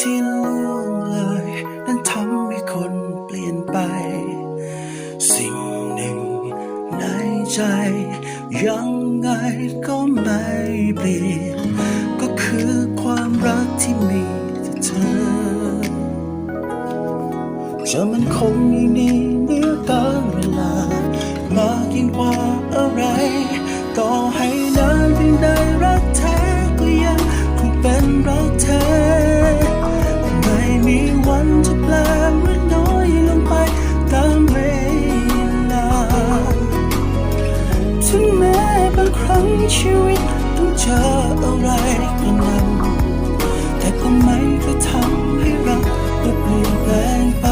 ที่ล่วงเลยนั้นทำให้คนเปลี่ยนไป สิ่งหนึ่งในใจ ยังไงก็ไม่เปลี่ยน ก็คือความรักที่มีต่อเธอจะมันคงอยู่นี่เมื่อการเวลามากยิ่งกว่าอะไร ครั้งชีวิตต้องเจออะไรกระหนำแต่ก็ไม่เคยทำให้รักเราเปลี่ยนแปลงไป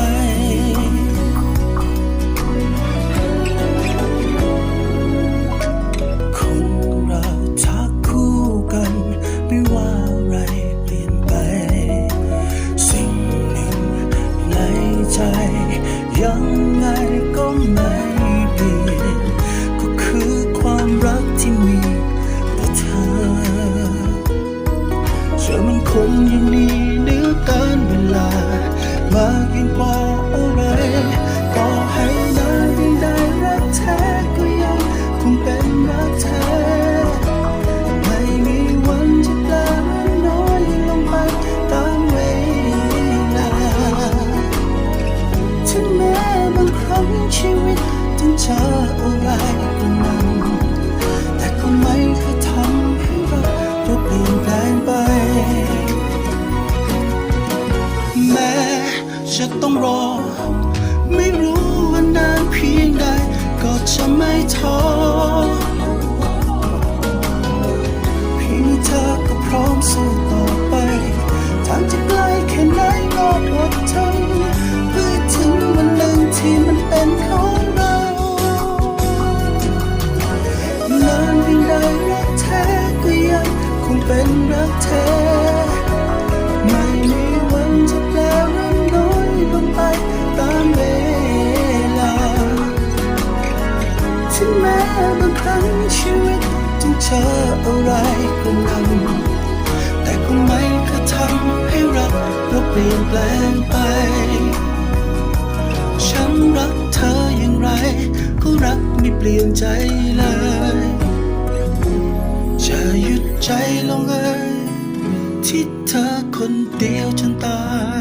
คนเราถ้าคู่กันไม่ว่าอะไรเปลี่ยนไปสิ่งหนึ่งในใจยังไงก็ไม่ จะต้องรอ ไม่รู้ว่านานเพียงใด ก็จะไม่ท้อเพียงมีเธอก็พร้อมสู้ต่อไป ทางจะไกลแค่ไหนก็อดทนเพื่อถึงวันหนึ่งที่มันเป็นของเรานานเพียงใดรักแท้ก็ยังคงเป็นรักแท้ บางครั้งชีวิตต้องเจออะไรก็นั้นแต่คงไม่เคยทำให้รักเราเปลี่ยนแปลงไป ฉันรักเธออย่างไร ก็รักไม่เปลี่ยนใจเลย จะหยุดใจลงเอยที่เธอคนเดียวจนตาย